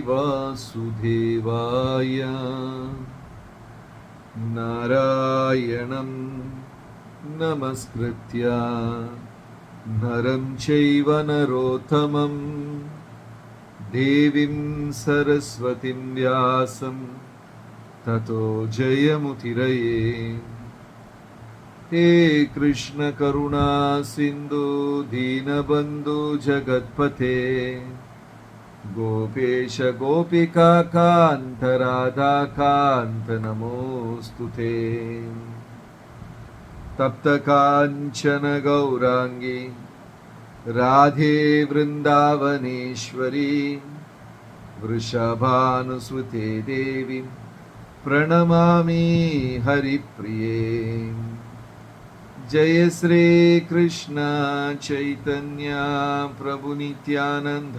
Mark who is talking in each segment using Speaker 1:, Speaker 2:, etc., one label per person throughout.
Speaker 1: वासुदेवाय। नारायणं नमस्कृत्य। नरं चैव नरोत्तमं। देवीं सरस्वतीं व्यासं। ततो जयमुतिरये हे कृष्णकरुणा सिन्धु दीनबन्धु जगत्पते गोपेश गोपिका कान्त, राधा कान्त, नमोऽस्तु ते। तप्तकाञ्चन गौराङ्गी, राधे वृन्दावनेश्वरी, वृषभानुसुते देवीं, प्रणमामि हरिप्रिये। जय श्रीकृष्ण चैतन्य प्रभुनित्यानन्द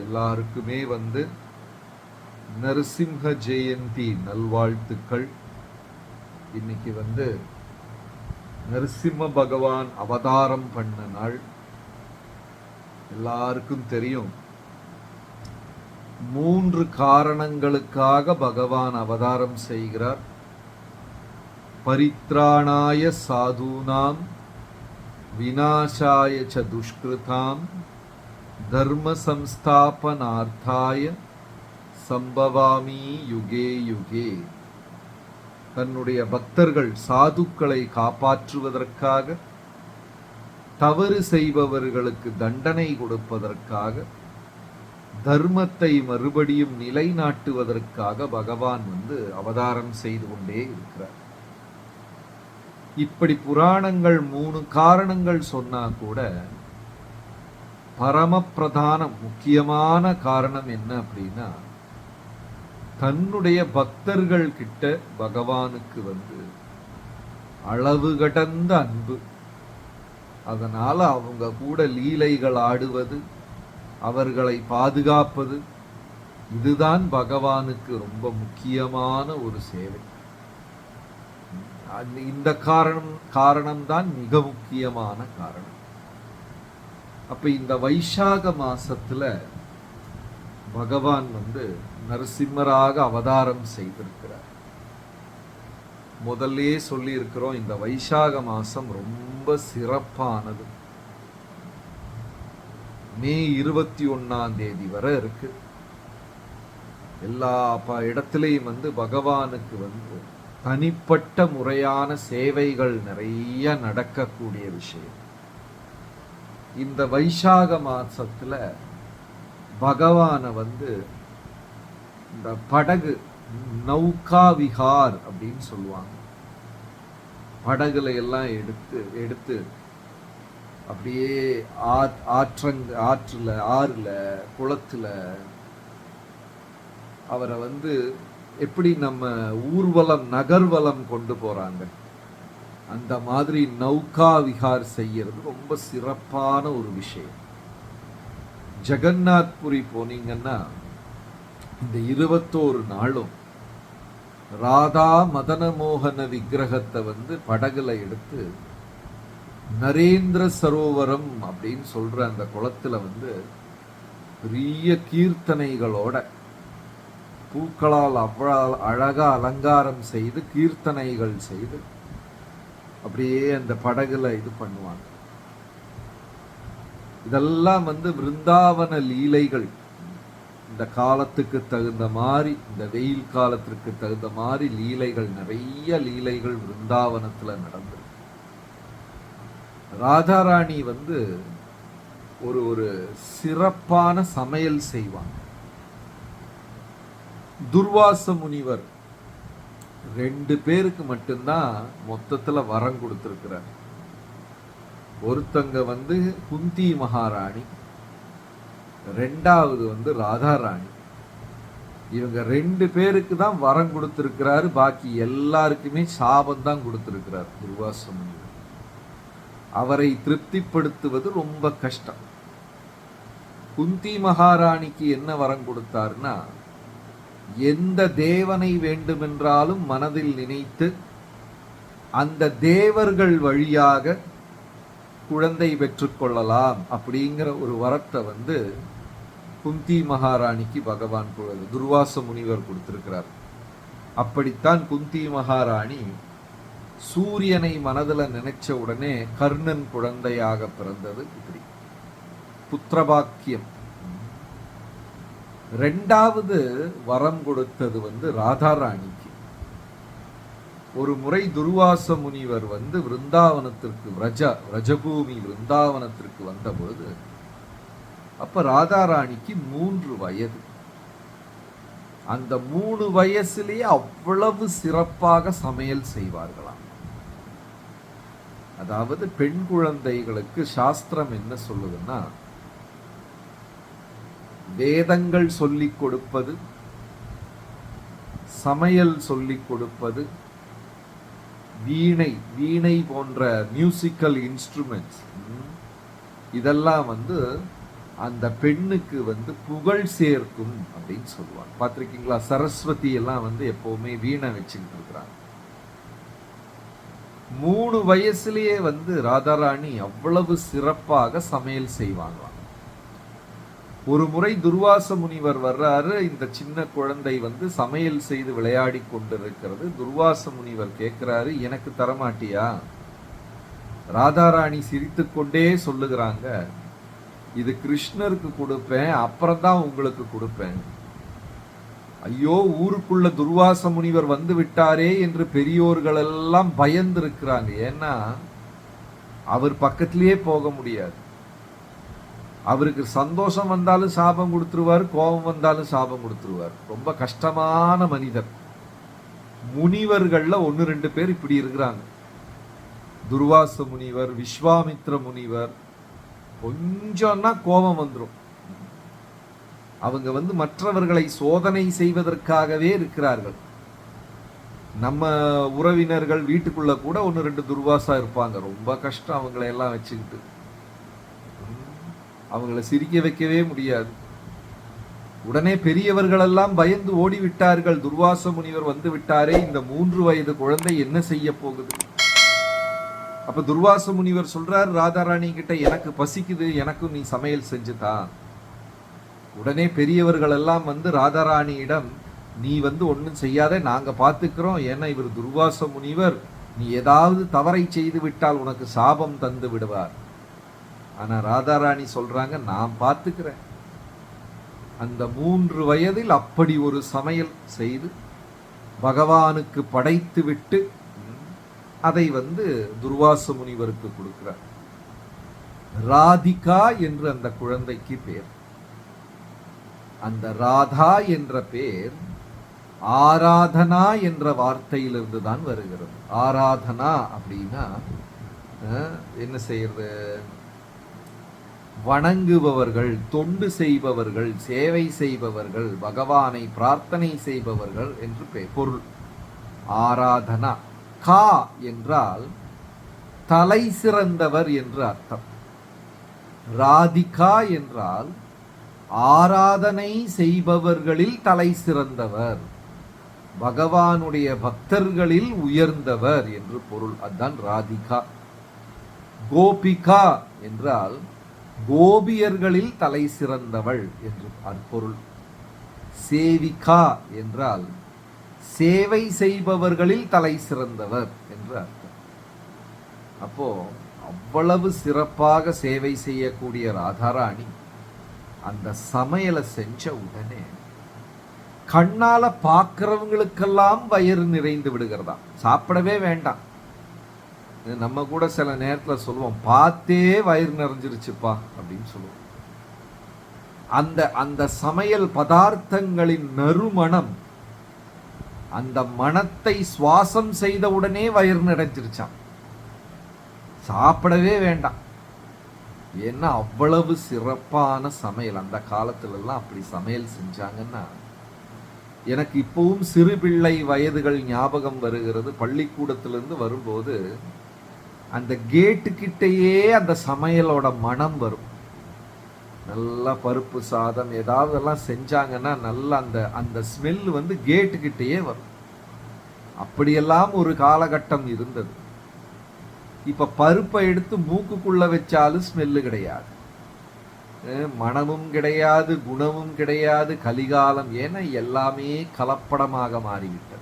Speaker 1: எல்லாருக்குமே வந்து நரசிம்ஹ ஜெயந்தி நல்வாழ்த்துக்கள். இன்னைக்கு வந்து நரசிம்ம பகவான் அவதாரம் பண்ண நாள். எல்லாருக்கும் தெரியும். மூன்று காரணங்களுக்காக பகவான் அவதாரம் செய்கிறார். பரித்ராணாய சாதுனாம் விநாசாய ச துஷ்கிருதாம் தர்மசம்ஸ்தாபனார்த்தாய சம்பவாமி யுகே யுகே. தன்னுடைய பக்தர்கள் சாதுக்களை காப்பாற்றுவதற்காக தவறு செய்பவர்களுக்கு தண்டனை கொடுப்பதற்காக தர்மத்தை மறுபடியும் நிலைநாட்டுவதற்காக பகவான் வந்து அவதாரம் செய்து கொண்டே இருக்கிறார். இப்படி புராணங்கள் மூணு காரணங்கள் சொன்னா கூட பரமப்பிரதான முக்கியமான காரணம் என்ன அப்படின்னா தன்னுடைய பக்தர்கள் கிட்ட பகவானுக்கு வந்து அளவு கடந்த அன்பு. அதனால் அவங்க கூட லீலைகள் ஆடுவது அவர்களை பாதுகாப்பது இதுதான் பகவானுக்கு ரொம்ப முக்கியமான ஒரு சேவை. இந்த காரணம் காரணம்தான் மிக முக்கியமான காரணம். அப்ப இந்த வைசாக மாசத்துல பகவான் வந்து நரசிம்மராக அவதாரம் செய்திருக்கிறார். முதல்லே சொல்லி இருக்கிறோம் இந்த வைசாக மாசம் ரொம்ப சிறப்பானது. மே இருபத்தி ஒன்னாம் தேதி வரை இருக்கு. எல்லா ப- இடத்துலையும் வந்து பகவானுக்கு வந்து தனிப்பட்ட முறையான சேவைகள் நிறைய நடக்கக்கூடிய விஷயம். இந்த வைசாக மாதத்தில் பகவானை வந்து இந்த படகு நௌகா விஹார் அப்படின்னு சொல்லுவாங்க. படகுல எல்லாம் எடுத்து எடுத்து அப்படியே ஆத் ஆற்றங் ஆற்றுல ஆறுல குளத்துல அவரை வந்து எப்படி நம்ம ஊர்வலம் நகர்வலம் கொண்டு போறாங்க. அந்த மாதிரி நௌகா விஹார் செய்யறது ரொம்ப சிறப்பான ஒரு விஷயம். ஜெகநாத்புரி போனீங்கன்னா இந்த இருபத்தோரு நாளும் ராதா மதனமோகன விக்கிரகத்தை வந்து படகுல எடுத்து நரேந்திர சரோவரம் அப்படின்னு சொல்ற அந்த குளத்துல வந்து பெரிய கீர்த்தனைகளோட பூக்களால் அவ்வளவு அழகா அலங்காரம் செய்து கீர்த்தனைகள் செய்து அப்படியே அந்த படகுல இது பண்ணுவாங்க. இதெல்லாம் வந்து விருந்தாவன லீலைகள். இந்த காலத்துக்கு தகுந்த மாதிரி இந்த வெயில் காலத்திற்கு தகுந்த மாதிரி லீலைகள் நிறைய லீலைகள் விருந்தாவனத்தில் நடந்திருக்கு. ராஜாராணி வந்து ஒரு ஒரு சிறப்பான சமையல் செய்வாங்க. துர்வாச முனிவர் ரெண்டு பேருக்கு மட்டும்தான் மொத்தத்துல வரம் கொடுத்திருக்கிறார். ஒருத்தங்க வந்து குந்தி மகாராணி ரெண்டாவது வந்து ராதாராணி. இவங்க ரெண்டு பேருக்கு தான் வரம் கொடுத்துருக்கிறாரு. பாக்கி எல்லாருக்குமே சாபம் தான் கொடுத்துருக்கிறார் துர்வாச முனிவர். அவரை திருப்திப்படுத்துவது ரொம்ப கஷ்டம். குந்தி மகாராணிக்கு என்ன வரம் கொடுத்தாருன்னா எந்த தேவனை வேண்டுமென்றாலும் மனதில் நினைத்து அந்த தேவர்கள் வழியாக குழந்தை பெற்றுக்கொள்ளலாம் அப்படிங்கிற ஒரு வரத்தை வந்து குந்தி மகாராணிக்கு பகவான் குழந்தை துர்வாச முனிவர் கொடுத்திருக்கிறார். அப்படித்தான் குந்தி மகாராணி சூரியனை மனதுல நினைச்ச உடனே கர்ணன் குழந்தையாக பிறந்தது இப்படி. புத்திரபாக்கியம். ரெண்டாவது வரம் கொடுத்தது வந்து ராதாராணிக்கு. ஒரு முறை துர்வாச முனிவர் வந்து விருந்தாவனத்திற்கு ரஜ ரஜபூமி விருந்தாவனத்திற்கு வந்தபோது அப்போ அப்ப ராதாராணிக்கு மூன்று வயது. அந்த மூணு வயசுலேயே அவ்வளவு சிறப்பாக சமையல் செய்வார்களாம். அதாவது பெண் குழந்தைகளுக்கு சாஸ்திரம் என்ன சொல்லுதுன்னா வேதங்கள் சொல்லிக் கொடுப்பது சமையல் சொல்லிக் கொடுப்பது வீணை வீணை போன்ற மியூசிக்கல் இன்ஸ்ட்ருமெண்ட்ஸ் இதெல்லாம் வந்து அந்த பெண்ணுக்கு வந்து புகழ் சேர்க்கும் அப்படின்னு சொல்லுவாங்க. பார்த்துருக்கீங்களா? சரஸ்வதி எல்லாம் வந்து எப்போவுமே வீணை வச்சுக்கிட்டு இருக்கிறாங்க. மூணு வயசுலேயே வந்து ராதாராணி அவ்வளவு சிறப்பாக சமையல் செய்வாங்களாம். ஒரு முறை துர்வாச முனிவர் வர்றாரு. இந்த சின்ன குழந்தை வந்து சமையல் செய்து விளையாடி கொண்டிருக்கிறது. துர்வாச முனிவர் கேட்கிறாரு எனக்கு தரமாட்டியா? ராதாராணி சிரித்துக்கொண்டே சொல்லுகிறாங்க இது கிருஷ்ணருக்கு கொடுப்பேன் அப்புறம் தான் உங்களுக்கு கொடுப்பேன். ஐயோ ஊருக்குள்ள துர்வாச முனிவர் வந்து விட்டாரே என்று பெரியோர்கள் எல்லாம் பயந்து இருக்கிறாங்க. ஏன்னா அவர் பக்கத்திலேயே போக முடியாது. அவருக்கு சந்தோஷம் வந்தாலும் சாபம் கொடுத்துருவார் கோபம் வந்தாலும் சாபம் கொடுத்துருவார். ரொம்ப கஷ்டமான மனிதர். முனிவர்கள்ல ஒன்று ரெண்டு பேர் இப்படி இருக்கிறாங்க. துர்வாச முனிவர் விஸ்வாமித்ர முனிவர் கொஞ்சம்னா கோபம் வந்துடும் அவங்க வந்து மற்றவர்களை சோதனை செய்வதற்காகவே இருக்கிறார்கள். நம்ம உறவினர்கள் வீட்டுக்குள்ள கூட ஒன்று ரெண்டு துர்வாசா இருப்பாங்க. ரொம்ப கஷ்டம் அவங்களை எல்லாம் வச்சுக்கிட்டு. அவங்கள சிரிக்க வைக்கவே முடியாது. உடனே பெரியவர்கள் எல்லாம் பயந்து ஓடிவிட்டார்கள். துர்வாச முனிவர் வந்து விட்டாரே இந்த மூன்று வயது குழந்தை என்ன செய்ய போகுது? அப்ப துர்வாச முனிவர் சொல்றார் ராதாராணி கிட்ட எனக்கு பசிக்குது. எனக்கும் நீ சமையல் செஞ்சுதா உடனே பெரியவர்கள் எல்லாம் வந்து ராதாராணியிடம் நீ வந்து ஒன்றும் செய்யாத. நாங்க பார்த்துக்கிறோம் ஏன்னா இவர் துர்வாச முனிவர். நீ ஏதாவது தவறை செய்து விட்டால் உனக்கு சாபம் தந்து விடுவார். ஆனா ராதாராணி சொல்றாங்க நான் பார்த்துக்கிறேன். அந்த மூன்று வயதில் அப்படி ஒரு சமையல் செய்து பகவானுக்கு படைத்து விட்டு அதை வந்து துர்வாச முனிவருக்கு கொடுக்கிறார். ராதிகா என்று அந்த குழந்தைக்கு பேர். அந்த ராதா என்ற பேர் ஆராதனா என்ற வார்த்தையிலிருந்து தான் வருகிறது. ஆராதனா அப்படின்னா அஹ், என்ன செய்யறது? வணங்குபவர்கள் தொண்டு செய்பவர்கள் சேவை செய்பவர்கள் பகவானை பிரார்த்தனை செய்பவர்கள் என்று பெ- பொருள். ஆராதனா. கா என்றால் தலை சிறந்தவர் என்று அர்த்தம். ராதிகா என்றால் ஆராதனை செய்பவர்களில் தலை சிறந்தவர் பகவானுடைய பக்தர்களில் உயர்ந்தவர் என்று பொருள். அதுதான் ராதிகா. கோபிகா என்றால் கோபியர்களில் தலை சிறந்தவள் என்று அற்பொருள் சேவிகா என்றால் சேவை செய்பவர்களில் தலை சிறந்தவர் என்று அர்த்தம். அப்போ அவ்வளவு சிறப்பாக சேவை செய்யக்கூடிய ராதாராணி அந்த சமையலை செஞ்ச உடனே கண்ணால பார்க்கிறவங்களுக்கெல்லாம் வயிறு நிறைந்து விடுகிறதா. சாப்பிடவே வேண்டாம். இது நம்ம கூட சில நேரத்துல சொல்லுவோம் பார்த்தே வயிறு நிறைஞ்சிருச்சுப்பா அப்படின்னு சொல்லுவோம். அந்த அந்த சமையல் பதார்த்தங்களின் நறுமணம் அந்த மணத்தை சுவாசம் செய்தவுடனே வயிறு நிறைஞ்சிருச்சாம். சாப்பிடவே வேண்டாம். ஏன்னா அவ்வளவு சிறப்பான சமையல். அந்த காலத்துல எல்லாம் அப்படி சமையல் செஞ்சாங்கன்னா எனக்கு இப்பவும் சிறு பிள்ளை வயதுகள் ஞாபகம் வருகிறது. பள்ளிக்கூடத்திலிருந்து வரும்போது அந்த கேட்டுக்கிட்டேயே அந்த சமையலோட மனம் வரும். நல்லா பருப்பு சாதம் ஏதாவது எல்லாம் செஞ்சாங்கன்னா நல்லா அந்த அந்த ஸ்மெல் வந்து கேட்டுக்கிட்டேயே வரும். அப்படியெல்லாம் ஒரு காலகட்டம் இருந்தது. இப்போ பருப்பை எடுத்து மூக்குக்குள்ள வச்சாலும் ஸ்மெல்லு கிடையாது. மனமும் கிடையாது குணமும் கிடையாது கலிகாலம். என எல்லாமே கலப்படமாக மாறிவிட்டது.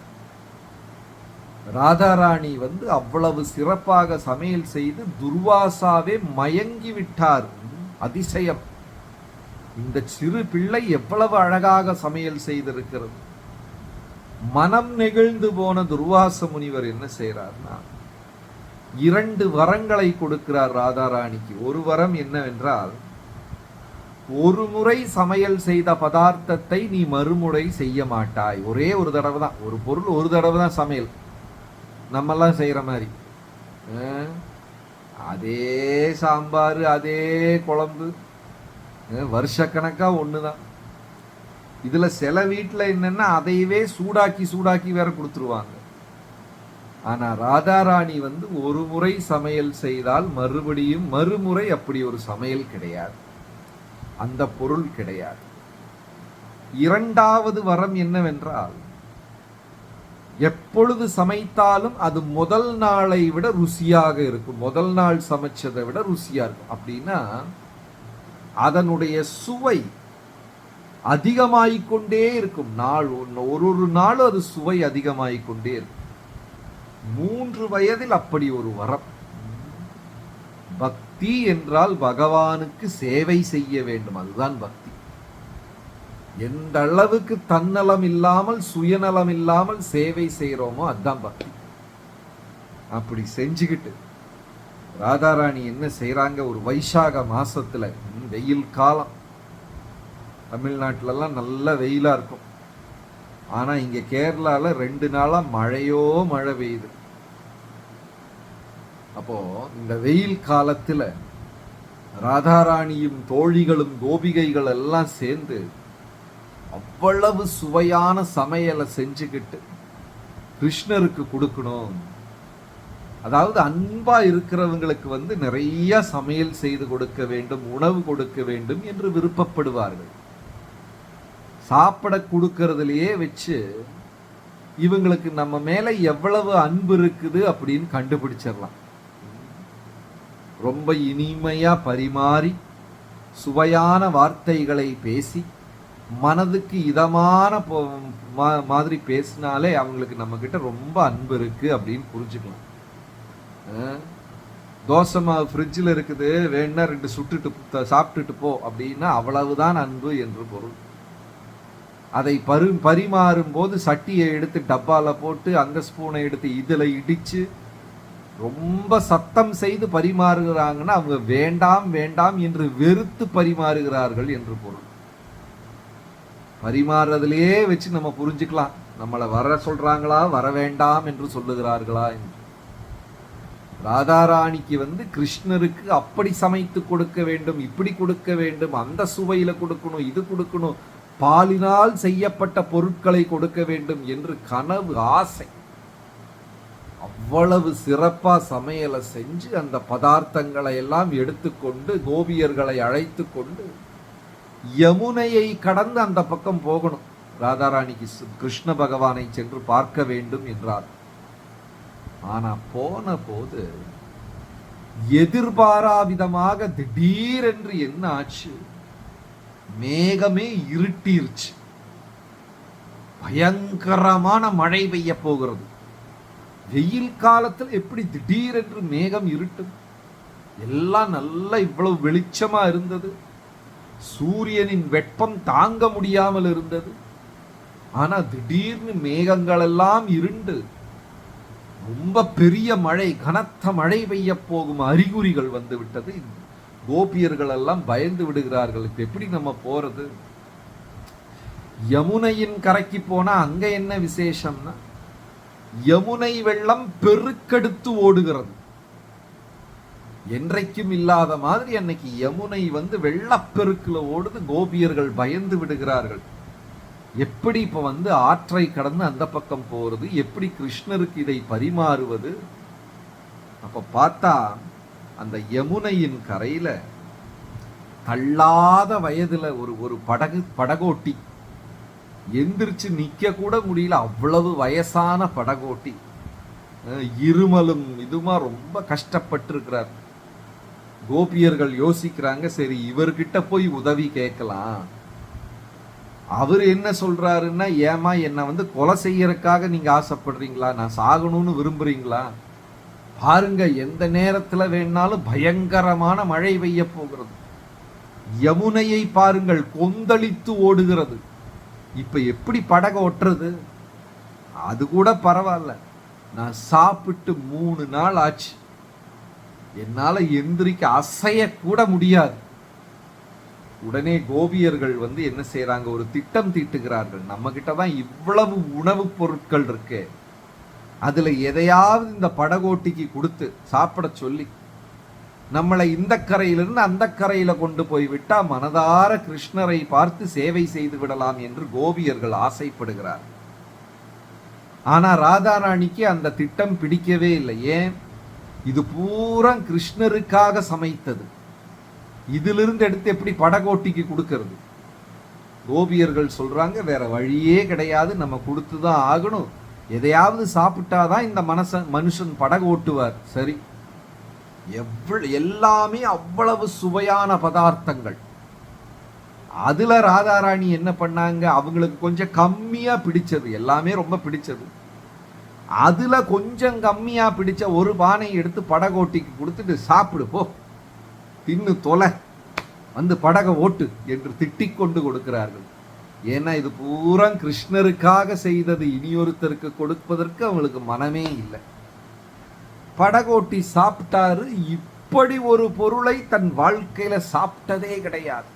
Speaker 1: ராதாராணி வந்து அவ்வளவு சிறப்பாக சமையல் செய்து துர்வாசாவே மயங்கி விட்டார். அதிசயம். இந்த சிறு பிள்ளை எவ்வளவு அழகாக சமையல் செய்திருக்கிறது. மனம் நெகிழ்ந்து போன துர்வாச முனிவர் என்ன செய்கிறார்னா இரண்டு வரங்களை கொடுக்கிறார் ராதாராணிக்கு. ஒரு வரம் என்னவென்றால் ஒரு முறை சமையல் செய்த பதார்த்தத்தை நீ மறுமுறை செய்ய மாட்டாய். ஒரே ஒரு தடவை தான் ஒரு பொருள் ஒரு தடவை தான் சமையல். நம்மெல்லாம் செய்கிற மாதிரி. அதே சாம்பார் அதே குழம்பு. வருஷக்கணக்காக ஒன்று தான் இதில் சில வீட்டில் என்னென்னா அதையவே சூடாக்கி சூடாக்கி வேற கொடுத்துருவாங்க. ஆனால் ராதாராணி வந்து ஒரு முறை சமையல் செய்தால் மறுபடியும் மறுமுறை அப்படி ஒரு சமையல் கிடையாது. அந்த பொருள் கிடையாது. இரண்டாவது வரம் என்னவென்றால் எப்பொழுது சமைத்தாலும் அது முதல் நாளை விட ருசியாக இருக்கும். முதல் நாள் சமைச்சதை விட ருசியா இருக்கும். அப்படின்னா அதனுடைய சுவை அதிகமாகிக்கொண்டே இருக்கும். நாள் ஒரு ஒரு நாளும் அது சுவை அதிகமாகிக்கொண்டே இருக்கும். மூன்று வயதில் அப்படி ஒரு வரம். பக்தி என்றால் பகவானுக்கு சேவை செய்ய வேண்டும். அதுதான் பக்தி. எந்த அளவுக்கு தன்னலம் இல்லாமல் சுயநலம் இல்லாமல் சேவை செய்கிறோமோ அதுதான் பக்தி. அப்படி செஞ்சுக்கிட்டு ராதாராணி என்ன செய்கிறாங்க ஒரு வைசாக மாசத்துல வெயில் காலம். தமிழ்நாட்டிலலாம் நல்ல வெயிலா இருக்கும். ஆனா இங்க கேரளால ரெண்டு நாளா மழையோ மழை பெய்யுது. அப்போ இந்த வெயில் காலத்துல ராதாராணியும் தோழிகளும் கோபிகைகள் எல்லாம் சேர்ந்து அவ்வளவு சுவையான சமையலை செஞ்சுக்கிட்டு கிருஷ்ணருக்கு கொடுக்கணும். அதாவது அன்பா இருக்கிறவங்களுக்கு வந்து நிறைய சமையல் செய்து கொடுக்க வேண்டும் உணவு கொடுக்க வேண்டும் என்று விருப்பப்படுவார்கள். சாப்பிட கொடுக்கறதுலயே வச்சு இவங்களுக்கு நம்ம மேல எவ்வளவு அன்பு இருக்குது அப்படின்னு கண்டுபிடிச்சிடலாம். ரொம்ப இனிமையா பரிமாறி சுவையான வார்த்தைகளை பேசி மனதுக்கு இதமான மாதிரி பேசினாலே அவங்களுக்கு நம்ம கிட்ட ரொம்ப அன்பு இருக்கு அப்படின்னு புரிஞ்சுக்கலாம். தோசை மாவு ஃப்ரிட்ஜில் இருக்குது வேணுன்னா ரெண்டு சுட்டுட்டு சாப்பிட்டுட்டு போ அப்படின்னா அவ்வளவுதான் அன்பு என்று பொருள். அதை பரு பரிமாறும் போது சட்டியை எடுத்து டப்பாவில் போட்டு அந்த ஸ்பூனை எடுத்து இதில் இடித்து ரொம்ப சத்தம் செய்து பரிமாறுகிறாங்கன்னா அவங்க வேண்டாம் வேண்டாம் என்று வெறுத்து பரிமாறுகிறார்கள் என்று பொருள். பரிமாறுறதுலையே வச்சு நம்ம புரிஞ்சுக்கலாம். நம்மளை வர சொல்றாங்களா வர வேண்டாம் என்று சொல்லுகிறார்களா என்று. ராதாராணிக்கு வந்து கிருஷ்ணருக்கு அப்படி சமைத்து கொடுக்க வேண்டும் இப்படி கொடுக்க வேண்டும் அந்த சுவையில் கொடுக்கணும் இது கொடுக்கணும் பாலினால் செய்யப்பட்ட பொருட்களை கொடுக்க வேண்டும் என்று கனவு ஆசை. அவ்வளவு சிறப்பாக சமையலை செஞ்சு அந்த பதார்த்தங்களை எல்லாம் எடுத்துக்கொண்டு கோபியர்களை அழைத்து கொண்டு யமுனையை கடந்து அந்த பக்கம் போகணும். ராதாராணிக்கு கிருஷ்ண பகவானை சென்று பார்க்க வேண்டும் என்றார். ஆனா போன போது எதிர்பாராவிதமாக திடீரென்று என்ன ஆச்சு? மேகமே இருட்டிருச்சு. பயங்கரமான மழை பெய்ய போகிறது. வெயில் காலத்தில் எப்படி திடீரென்று மேகம் இருட்டும்? எல்லாம் நல்லா இவ்வளவு வெளிச்சமா இருந்தது. சூரியனின் வெப்பம் தாங்க முடியாமல் இருந்தது. ஆனால் திடீர்னு மேகங்களெல்லாம் இருண்டு ரொம்ப பெரிய மழை கனத்த மழை பெய்ய போகும் அறிகுறிகள் வந்து விட்டது. கோபியர்கள் எல்லாம் பயந்து விடுகிறார்கள். இப்போ எப்படி நம்ம போறது? யமுனையின் கரைக்கு போனா அங்க என்ன விசேஷம்னா யமுனை வெள்ளம் பெருக்கெடுத்து ஓடுகிறது. என்றைக்கும் இல்லாத மாதிரி அன்னைக்கு யமுனை வந்து வெள்ளப்பெருக்கில் ஓடுது கோபியர்கள் பயந்து விடுகிறார்கள். எப்படி இப்போ வந்து ஆற்றை கடந்து அந்த பக்கம் போகிறது எப்படி கிருஷ்ணருக்கு இதை பரிமாறுவது? அப்போ பார்த்தா அந்த யமுனையின் கரையில் தள்ளாத வயதில் ஒரு ஒரு படகு படகோட்டி. எந்திரிச்சு நிற்க கூட முடியல அவ்வளவு வயசான படகோட்டி. இருமலும் இதுமா ரொம்ப கஷ்டப்பட்டு இருக்கிறார் கோபியர்கள் யோசிக்கிறாங்க சரி இவர்கிட்ட போய் உதவி கேட்கலாம். அவர் என்ன சொல்றாருன்னா ஏமா என்னை வந்து கொலை செய்யறதுக்காக நீங்க ஆசைப்படுறீங்களா? நான் சாகணும்னு விரும்புறீங்களா? பாருங்க எந்த நேரத்துல வேணாலும் பயங்கரமான மழை பெய்ய போகிறது. யமுனையை பாருங்கள் கொந்தளித்து ஓடுகிறது. இப்ப எப்படி படகு ஒட்டுறது? அது கூட பரவாயில்ல. நான் சாப்பிட்டு மூணு நாள் ஆச்சு. என்னால் எந்திரிக்க அசையக்கூட முடியாது. உடனே கோபியர்கள் வந்து என்ன செய்கிறாங்க ஒரு திட்டம் தீட்டுகிறார்கள். நம்ம கிட்ட தான் இவ்வளவு உணவுப் பொருட்கள் இருக்கு. அதுல எதையாவது இந்த படகோட்டிக்கு கொடுத்து சாப்பிட சொல்லி நம்மளை இந்த கரையிலிருந்து அந்த கரையில கொண்டு போய் விட்டா மனதார கிருஷ்ணரை பார்த்து சேவை செய்து விடலாம் என்று கோபியர்கள் ஆசைப்படுகிறார் ஆனா ராதாராணிக்கு அந்த திட்டம் பிடிக்கவே இல்லை. ஏன்? இது பூரா கிருஷ்ணருக்காக சமைத்தது. இதிலிருந்து எடுத்து எப்படி படகோட்டிக்கு கொடுக்கறது? கோபியர்கள் சொல்றாங்க வேற வழியே கிடையாது நம்ம கொடுத்து தான் ஆகணும். எதையாவது சாப்பிட்டாதான் இந்த மனசன் மனுஷன் படகு ஓட்டுவார் சரி. எவ்வளவு எல்லாமே அவ்வளவு சுவையான பதார்த்தங்கள். அதுல ராதாராணி என்ன பண்ணாங்க? அவங்களுக்கு கொஞ்சம் கம்மியா பிடிச்சது. எல்லாமே ரொம்ப பிடிச்சது. அதில் கொஞ்சம் கம்மியாக பிடிச்ச ஒரு பானை எடுத்து படகோட்டிக்கு கொடுத்துட்டு சாப்பிடு போ. தின்னு தொலை. வந்து படகை ஓட்டு என்று திட்டிக் கொண்டு கொடுக்கிறார்கள். ஏன்னா இது பூரா கிருஷ்ணருக்காக செய்தது. இனியொருத்தருக்கு கொடுப்பதற்கு அவங்களுக்கு மனமே இல்லை. படகோட்டி சாப்பிட்டாரு. இப்படி ஒரு பொருளை தன் வாழ்க்கையில் சாப்பிட்டதே கிடையாது.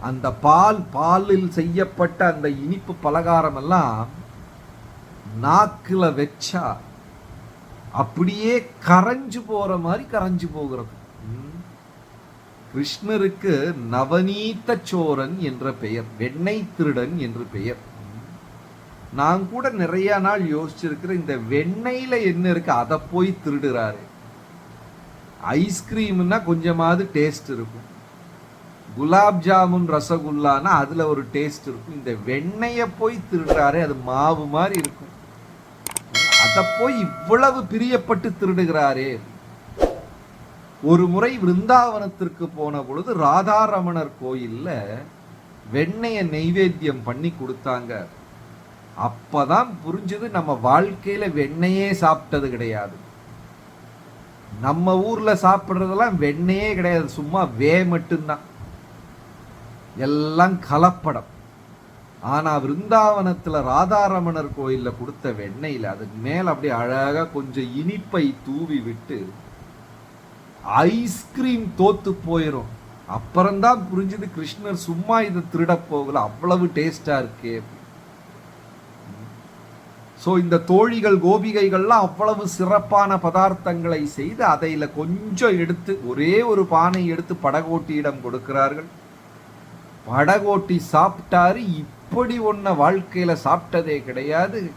Speaker 1: அந்த பால் பாலில் செய்யப்பட்ட அந்த இனிப்பு பலகாரம் எல்லாம் நாக்கில் வச்சா அப்படியே கரைஞ்சு போகிற மாதிரி கரைஞ்சு போகிறது. கிருஷ்ணருக்கு நவநீத சோரன் என்ற பெயர் வெண்ணெய் திருடன் என்று பெயர். நான் கூட நிறைய நாள் யோசிச்சிருக்கிற இந்த வெண்ணெயில் என்ன இருக்கு அதை போய் திருடுறாரு. ஐஸ்கிரீம்னா கொஞ்சமாவது டேஸ்ட் இருக்கும். குலாப் ஜாமுன் ரசகுல்லானா அதுல ஒரு டேஸ்ட் இருக்கும். இந்த வெண்ணெயை போய் திருடுறாரு அது மாவு மாதிரி இருக்கும். அதை போய் இவ்வளவு பிரியப்பட்டு திருடுகிறாரே. ஒரு முறை விருந்தாவனத்திற்கு போன பொழுது ராதாரமணர் கோயில்ல வெண்ணெய நெய்வேத்தியம் பண்ணி கொடுத்தாங்க. அப்பதான் புரிஞ்சது நம்ம வாழ்க்கையில வெண்ணெயே சாப்பிட்டது கிடையாது. நம்ம ஊர்ல சாப்பிட்றதெல்லாம் வெண்ணெயே கிடையாது. சும்மா வே மட்டும்தான். எல்லாம் கலப்படம். ஆனால் விருந்தாவனத்தில் ராதாரமணர் கோயிலில் கொடுத்த வெண்ணெயில் அதுக்கு மேலே அப்படியே அழகாக கொஞ்சம் இனிப்பை தூவி விட்டு ஐஸ்கிரீம் தோத்து போயிடும் அப்புறம்தான் புரிஞ்சது கிருஷ்ணர் சும்மா இதை திருட போகல அவ்வளவு டேஸ்டாக இருக்கே ஸோ இந்த தோழிகள் கோபிகைகள்லாம் அவ்வளவு சிறப்பான பதார்த்தங்களை செய்து அதையில் கொஞ்சம் எடுத்து ஒரே ஒரு பானை எடுத்து படகோட்டியிடம் கொடுக்கிறார்கள். படகோட்டி சாப்பிட்டாரு இப்படி ஒன்ன வாழ்க்கையில சாப்பிட்டதே கிடையாது.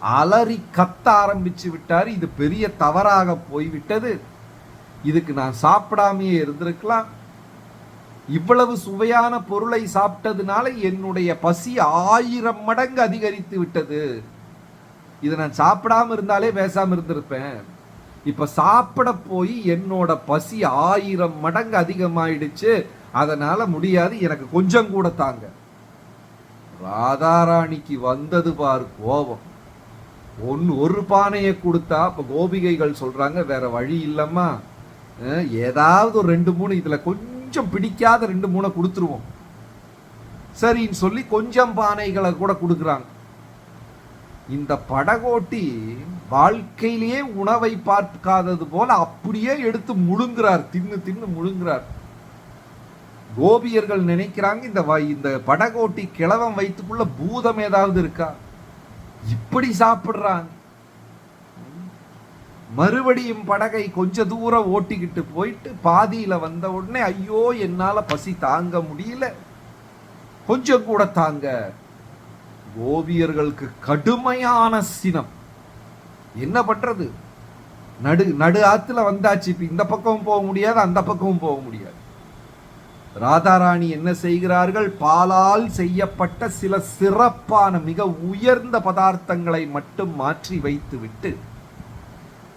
Speaker 1: அலறி கத்த ஆரம்பிச்சு விட்டார். இது பெரிய தவறாக போய்விட்டது. இதுக்கு நான் சாப்பிடாமையே இருந்திருக்கலாம். இவ்வளவு சுவையான பொருளை சாப்பிட்டதுனால என்னுடைய பசி ஆயிரம் மடங்கு அதிகரித்து விட்டது. இதை நான் சாப்பிடாம இருந்தாலே பேசாம இருந்திருப்பேன். இப்ப சாப்பிட போய் என்னோட பசி ஆயிரம் மடங்கு அதிகமாயிடுச்சு. அதனால முடியாது. எனக்கு கொஞ்சம் கூட தாங்க. ராதாராணிக்கு வந்தது பார் கோபம். ஒன்று ஒரு பானையை கொடுத்தா இப்போ கோபிகைகள் சொல்கிறாங்க வேற வழி இல்லைம்மா. ஏதாவது ஒரு ரெண்டு மூணு இதில் கொஞ்சம் பிடிக்காத ரெண்டு மூணை கொடுத்துருவோம். சரின்னு சொல்லி கொஞ்சம் பானைகளை கூட கொடுக்குறாங்க. இந்த படகோட்டி வாழ்க்கையிலேயே உணவை பார்க்காதது போல அப்படியே எடுத்து முழுங்குறார் தின்னு தின்னு முழுங்குறார். கோபியர்கள் நினைக்கிறாங்க இந்த வ- இந்த படகோட்டி கிழவன் வயிற்றுக்குள்ள பூதம் ஏதாவது இருக்கா? இப்படி சாப்பிட்றாங்க. மறுபடியும் படகை கொஞ்ச தூரம் ஓட்டிக்கிட்டு போயிட்டு பாதியில வந்த உடனே ஐயோ என்னால பசி தாங்க முடியல. கொஞ்சம் கூட தாங்க. கோபியர்களுக்கு கடுமையான சினம். என்ன பண்றது? நடு நடு ஆத்துல வந்தாச்சு இப்ப இந்த பக்கமும் போக முடியாது அந்த பக்கமும் போக முடியாது. ராதாராணி என்ன செய்கிறார்கள்? பாலால் செய்யப்பட்ட சில சிறப்பான மிக உயர்ந்த பதார்த்தங்களை மட்டும் மாற்றி வைத்துவிட்டு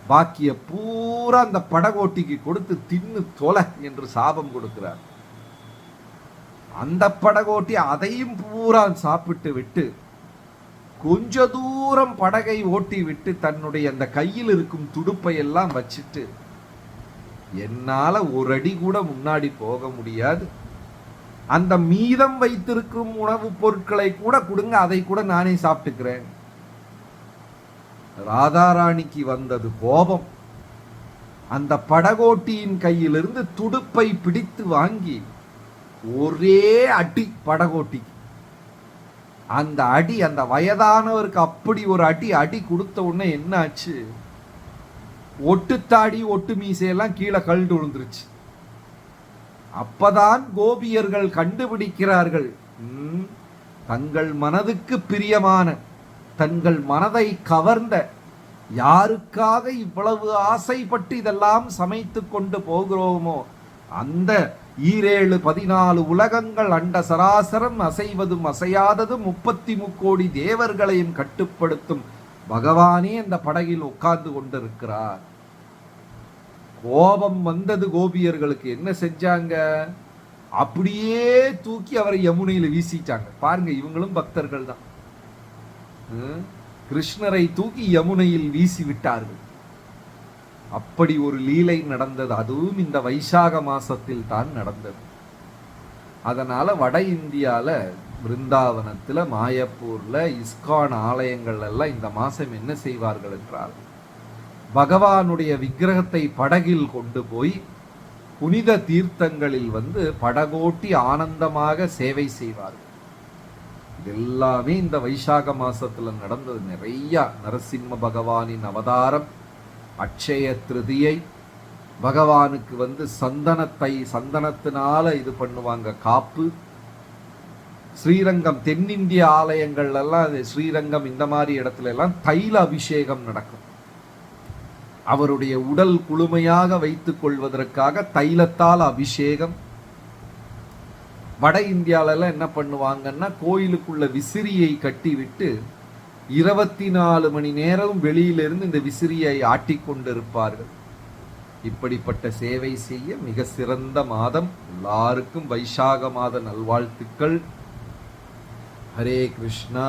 Speaker 1: பாக்கிய பூரா அந்த படகோட்டிக்கு கொடுத்து தின்னு தொலை என்று சாபம் கொடுக்கிறார். அந்த படகோட்டி அதையும் பூரா சாப்பிட்டு விட்டு கொஞ்ச தூரம் படகை ஓட்டி விட்டு தன்னுடைய அந்த கையில் இருக்கும் துடுப்பை எல்லாம் வச்சுட்டு என்னால ஒரு அடி கூட முன்னாடி போக முடியாது. அந்த மீதம் வைத்திருக்கும் உணவுப் பொருட்களை கூட கொடுங்க அதை கூட நானே சாப்பிட்டுக்கிறேன். ராதாராணிக்கு வந்தது கோபம். அந்த படகோட்டியின் கையிலிருந்து துடுப்பை பிடித்து வாங்கி ஒரே அடி படகோட்டிக்கு. அந்த அடி அந்த வயதானவருக்கு அப்படி ஒரு அடி அடி கொடுத்த உடனே என்ன ஆச்சு ஒட்டுத்தாடி ஒட்டு மீசையெல்லாம் கீழே கழுண்டு விழுந்துருச்சு. அப்பதான் கோபியர்கள் கண்டுபிடிக்கிறார்கள். தங்கள் மனதுக்கு பிரியமான தங்கள் மனதை கவர்ந்த யாருக்காக இவ்வளவு ஆசைப்பட்டு இதெல்லாம் சமைத்து கொண்டு போகிறோமோ அந்த ஈரேழு பதினாலு உலகங்கள் அண்ட சராசரம் அசைவதும் அசையாததும் முப்பத்தி முக்கோடி தேவர்களையும் கட்டுப்படுத்தும் பகவானே அந்த படகில் உட்கார்ந்து கொண்டிருக்கிறார். கோபம் வந்தது கோபியர்களுக்கு. என்ன செஞ்சாங்க? அப்படியே தூக்கி அவரை யமுனையில் வீசிட்டாங்க. பாருங்க இவங்களும் பக்தர்கள் தான். கிருஷ்ணரை தூக்கி யமுனையில் வீசி விட்டார்கள். அப்படி ஒரு லீலை நடந்தது. அதுவும் இந்த வைசாக மாசத்தில் தான் நடந்தது. அதனால வட இந்தியாவில் பிருந்தாவனத்துல மாயப்பூர்ல இஸ்கான் ஆலயங்கள் எல்லாம் இந்த மாசம் என்ன செய்வார்கள் என்றால் பகவானுடைய விக்கிரகத்தை படகில் கொண்டு போய் புனித தீர்த்தங்களில் வந்து படகோட்டி ஆனந்தமாக சேவை செய்வார்கள். இது எல்லாமே இந்த வைசாக மாசத்துல நடந்தது. நிறைய நரசிம்ம பகவானின் அவதாரம் அட்சய திருதியை பகவானுக்கு வந்து சந்தனத்தை சந்தனத்தினால இது பண்ணுவாங்க காப்பு ஸ்ரீரங்கம் தென்னிந்திய ஆலயங்கள் எல்லாம் அது ஸ்ரீரங்கம் இந்த மாதிரி இடத்துல எல்லாம் தைல அபிஷேகம் நடக்கும். அவருடைய உடல் குளுமையாக வைத்துக் கொள்வதற்காக தைலத்தால் அபிஷேகம். வட இந்தியால எல்லாம் என்ன பண்ணுவாங்கன்னா கோயிலுக்குள்ள விசிறியை கட்டிவிட்டு இருபத்தி நாலு மணி நேரம் வெளியிலிருந்து இந்த விசிறியை ஆட்டிக்கொண்டிருப்பார்கள் இப்படிப்பட்ட சேவை செய்ய மிக சிறந்த மாதம். எல்லாருக்கும் வைசாக மாத நல்வாழ்த்துக்கள். ஹரே கிருஷ்ணா